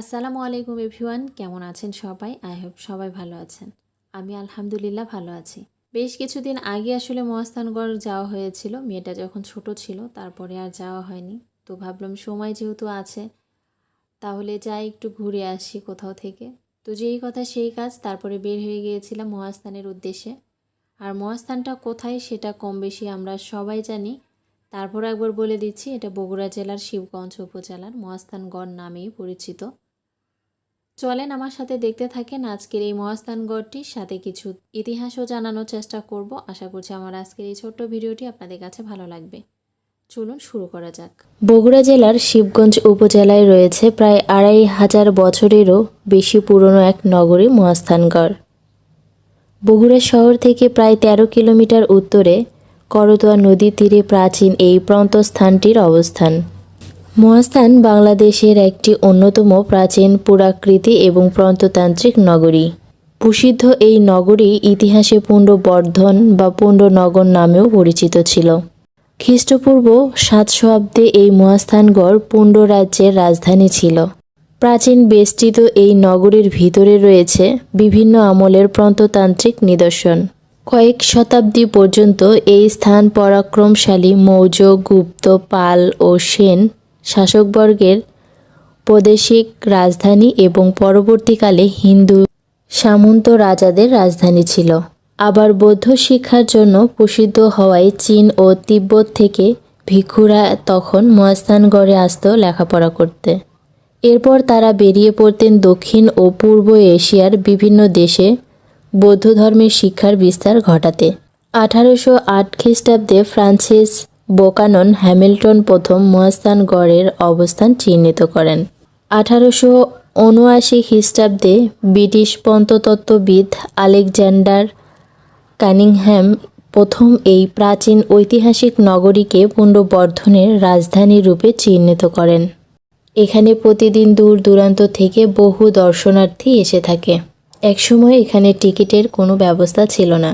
আসসালামু আলাইকুম এভরিওয়ান, কেমন আছেন সবাই? আই হোপ সবাই ভালো আছেন। আমি আলহামদুলিল্লাহ ভালো আছি। বেশ কিছুদিন আগে আসলে মহাস্থানগড় যাওয়া হয়েছিল। মেয়েটা যখন ছোট ছিল, তারপরে আর যাওয়া হয়নি। তো ভাবলাম সময় যেহেতু আছে, তাহলে যাই একটু ঘুরে আসি কোথাও থেকে। তো যেই কথা সেই কাজ, তারপরে বের হয়ে গিয়েছিলাম মহাস্থানের উদ্দেশ্যে। আর মহাস্থানটা কোথায় সেটা কম বেশি আমরা সবাই জানি। তারপর একবার বলে দিচ্ছি, এটা বগুড়া জেলার শিবগঞ্জ উপজেলার মহাস্থানগড় নামেই পরিচিত। চলেন আমার সাথে দেখতে থাকেন আজকের এই মহাস্থানগড়টির সাথে কিছু ইতিহাসও জানানোর চেষ্টা করব। আশা করছি আমার আজকের এই ছোট্ট ভিডিওটি আপনাদের কাছে ভালো লাগবে। চলুন শুরু করা যাক। বগুড়া জেলার শিবগঞ্জ উপজেলায় রয়েছে প্রায় আড়াই হাজার বছরেরও বেশি পুরনো এক নগরী মহাস্থানগড় বগুড়া শহর থেকে প্রায় ১৩ কিলোমিটার উত্তরে করতোয়া নদীর তীরে প্রাচীন এই প্রান্তস্থানটির অবস্থান। মহাস্থান বাংলাদেশের একটি অন্যতম প্রাচীন পুরাকৃতি এবং প্রন্ততান্ত্রিক নগরী। প্রসিদ্ধ এই নগরী ইতিহাসে পুণ্ডবর্ধন বা পুণ্ডনগর নামেও পরিচিত ছিল। খ্রিস্টপূর্ব সাতশো অব্দে এই মহাস্থানগড় পুণ্ড রাজ্যের রাজধানী ছিল। প্রাচীন বেষ্টিত এই নগরীর ভিতরে রয়েছে বিভিন্ন আমলের প্রন্ততান্ত্রিক নিদর্শন। কয়েক শতাব্দী পর্যন্ত এই স্থান পরাক্রমশালী মৌর্য, গুপ্ত, পাল ও সেন শাসকবর্গের প্রাদেশিক রাজধানী এবং পরবর্তীকালে হিন্দু সামন্ত রাজাদের রাজধানী ছিল। আবার বৌদ্ধ শিক্ষার জন্য প্রসিদ্ধ হওয়ায় চীন ও তিব্বত থেকে ভিক্ষুরা তখন মহাস্থানগড়ে আসত লেখাপড়া করতে। এরপর তারা বেরিয়ে পড়তেন দক্ষিণ ও পূর্ব এশিয়ার বিভিন্ন দেশে বৌদ্ধ ধর্মের শিক্ষার বিস্তার ঘটাতে। আঠারোশো আট খ্রিস্টাব্দে ফ্রান্সিস বোকানন হ্যামিল্টন প্রথম মহাস্থানগড়ের অবস্থান চিহ্নিত করেন। আঠারোশো উনআশি খ্রিস্টাব্দে ব্রিটিশ পন্ততত্ত্ববিদ আলেকজান্ডার কানিংহ্যাম প্রথম এই প্রাচীন ঐতিহাসিক নগরীকে পুণ্ডবর্ধনের রাজধানী রূপে চিহ্নিত করেন। এখানে প্রতিদিন দূর দূরান্ত থেকে বহু দর্শনার্থী এসে থাকে। একসময় এখানে টিকিটের কোনো ব্যবস্থা ছিল না।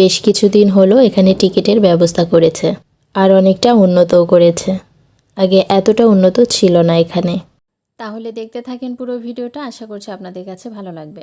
বেশ কিছুদিন হলো এখানে টিকিটের ব্যবস্থা করেছে। আর অনেকটা উন্নতও করেছে। আগে এতটা উন্নত ছিল না এখানে। তাহলে দেখতে থাকেন পুরো ভিডিওটা। আশা করছি আপনাদের কাছে ভালো লাগবে।